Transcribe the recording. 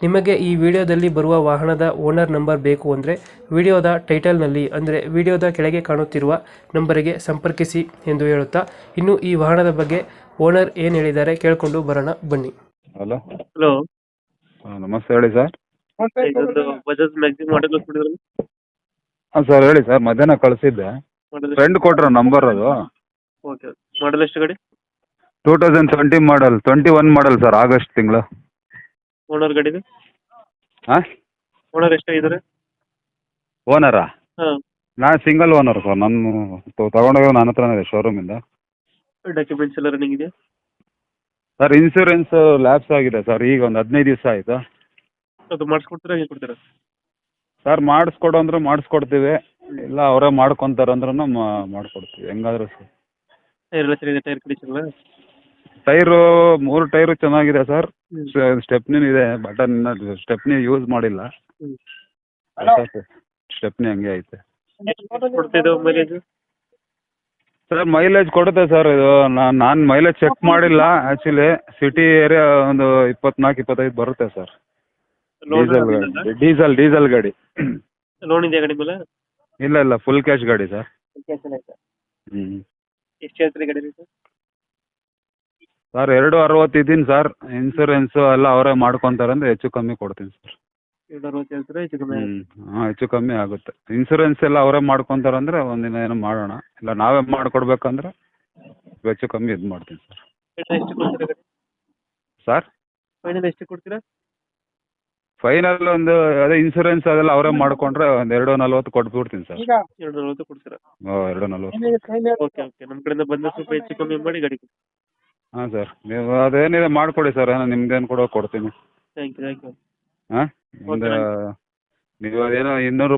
ನಿಮಗೆ ಈ ವಿಡಿಯೋದಲ್ಲಿ ಬರುವ ವಾಹನದ ಓನರ್ ನಂಬರ್ ಬೇಕು ಅಂದರೆ ವಿಡಿಯೋದ ಟೈಟಲ್ನಲ್ಲಿ ಅಂದರೆ ವಿಡಿಯೋದ ಕೆಳಗೆ ಕಾಣುತ್ತಿರುವ ನಂಬರಿಗೆ ಸಂಪರ್ಕಿಸಿ ಎಂದು ಹೇಳುತ್ತಾ ಇನ್ನು ಈ ವಾಹನದ ಬಗ್ಗೆ ಓನರ್ ಏನು ಹೇಳಿದ್ದಾರೆ ಕೇಳಿಕೊಂಡು ಬರೋಣ ಬನ್ನಿ. ಹಲೋ. ಹಲೋ. ನಮಸ್ತೆ ಹೇಳಿ ಸರ್. ಇದೊಂದು ಬಜಾಜ್ ಮ್ಯಾಕ್ಸಿಮ್ ಮಾಡಲ್ ಹಾಂ ಸರ್ ಹೇಳಿ ಸರ್ ಮಧ್ಯಾಹ್ನ ಕಳಿಸಿದ್ದೆ. ಫ್ರೆಂಡ್ ಕೊಟ್ರ ನಂಬರ್ ಅದು. ಓಕೆ ಮಾಡಲ್ ಎಷ್ಟು ಗಾಡಿ? Two thousand twenty model twenty one model sir August ತಿಂಗಳು. ಓನರ್ ಗಾಡಿದು? ಹಾಂ? ಓನರ್ ಎಷ್ಟಾಗಿದ್ದಾರೆ ಓನರಾ ಹಾಂ. ನಾನು ಸಿಂಗಲ್ ಓನರ್ ಸರ್ ನಾನು ತಗೊಂಡೋಗಿ ನನ್ನ ಹತ್ರನೇ ಇದೆ ಶೋರೂಮಿಂದ ಡಾಕ್ಯುಮೆಂಟ್ಸ್ ಎಲ್ಲ ರನ್ನಿಂಗ್ ಇದೆ ಸರ್ ಇನ್ಸೂರೆನ್ಸ್ ಲ್ಯಾಪ್ಸ್ ಆಗಿದೆ ಸರ್ ಈಗ ಒಂದು ಹದಿನೈದು ದಿವಸ ಆಯಿತು. ಅದು ಮಾಡಿಸ್ಕೊಡ್ತೀರಾ ಹೇಗೆ ಕೊಡ್ತೀರಾ? ಸರ್ ಮಾಡಿಸ್ಕೊಡು ಅಂದ್ರೆ ಮಾಡಿಸ್ಕೊಡ್ತೀವಿ. ಇಲ್ಲ ಅವರೇ ಮಾಡ್ಕೊತಾರೆ ಅಂದ್ರೂ ಮಾಡ್ಕೊಡ್ತೀವಿ. ಹೆಂಗಾದ್ರೂ ಸರ್ ಟೈರ್ ಎಲ್ಲ ಚೆನ್ನಾಗಿದೆ ಟೈರ್ ಕಂಡೀಷನ್ ಎಲ್ಲ? ಟೈರು ಮೂರು ಟೈರು ಚೆನ್ನಾಗಿದೆ ಸರ್. ಸ್ಟೆಪ್ನಿ ಇದೆ ಬಟನ್ ಸ್ಟೆಪ್ನಿ ಯೂಸ್ ಮಾಡಿಲ್ಲ. ಸ್ಟೆಪ್ನಿ ಹಂಗೆ ಐತೆ. ಸರ್? ಮೈಲೇಜ್ ಕೊಡುತ್ತೆ ಸರ್ ಇದು. ನಾನು ಮೈಲೇಜ್ ಚೆಕ್ ಮಾಡಿಲ್ಲ ಆ್ಯಕ್ಚುಲಿ ಸಿಟಿ ಏರಿಯಾ ಒಂದು ಇಪ್ಪತ್ನಾಲ್ಕು ಇಪ್ಪತ್ತೈದು ಬರುತ್ತೆ ಸರ್. ಡೀಸೆಲ್ ಗಾಡಿ. ಡೀಸೆಲ್ ಡೀಸೆಲ್ ಗಾಡಿ. ಲೋನ್ ಇದೆಯಾ ಗಾಡಿ ಮೇಲೆ? ಇಲ್ಲ ಇಲ್ಲ ಫುಲ್ ಕ್ಯಾಶ್ ಗಾಡಿ ಸರ್. ಹ್ಞೂ ಎಷ್ಟು ಹೇಳ್ತೀರಿ ಗಾಡಿ ರೇಟ್? ಸರ್ ಎರಡು ಅರವತ್ತು ಇದ್ದೀನಿ ಸರ್ ಇನ್ಸೂರೆನ್ಸು ಎಲ್ಲ ಅವರೇ ಮಾಡ್ಕೊತಾರೆ ಅಂದರೆ ಹೆಚ್ಚು ಕಮ್ಮಿ ಕೊಡ್ತೀನಿ ಸರ್ ಎರಡು ಅರವತ್ತು ಹೇಳ್ತೀರಾ ಹೆಚ್ಚು ಕಮ್ಮಿ ಹಾಂ ಹೆಚ್ಚು ಕಮ್ಮಿ ಆಗುತ್ತೆ. ಇನ್ಸೂರೆನ್ಸ್ ಎಲ್ಲ ಅವರೇ ಮಾಡ್ಕೊತಾರೆ ಅಂದರೆ ಒಂದಿನ ಏನೋ ಮಾಡೋಣ. ಇಲ್ಲ ನಾವೇ ಮಾಡಿಕೊಡ್ಬೇಕಂದ್ರೆ ಹೆಚ್ಚು ಕಮ್ಮಿ ಇದು ಮಾಡ್ತೀನಿ ಸರ್ ಎಷ್ಟು ಕೊಡ್ತೀರಾ ಸರ್ ಫೈನಲ್ ಎಷ್ಟು ಕೊಡ್ತೀರಾ? ಫೈನಲ್ ಒಂದು ಅದೇ ಇನ್ಸೂರೆನ್ಸ್ ಅದೆಲ್ಲ ಅವರೇ ಮಾಡ್ಕೊಂಡ್ರೆ ಒಂದು ಎರಡು ನಲ್ವತ್ತು ಕೊಟ್ಬಿಡ್ತೀನಿ ಸರ್ ಎರಡು ನಲ್ವತ್ತು ಕೊಡ್ತೀರಾ? ಓ ಎರಡು ನಲ್ವತ್ತು. ಓಕೆ ಓಕೆ ನಮ್ಮ ಕಡೆಯಿಂದ ಬಂದ ಸ್ವಲ್ಪ ಹೆಚ್ಚು ಕಮ್ಮಿ ಮಾಡಿ ಗಾಡಿ ಕೊಡಿ ಹಾಂ ಸರ್. ನೀವು ಅದೇನಿದೆ ಮಾಡಿಕೊಡಿ ಸರ್. ನಿಮ್ದು ನಿಮ್ಗೇನು ಕೊಡೋ ಕೊಡ್ತೀನಿ. ಥ್ಯಾಂಕ್ ಯು ಥ್ಯಾಂಕ್ ಯು ಹಾಂ? ಒಂದು ನೀವು ಅದೇನೋ ಇನ್ನೂರು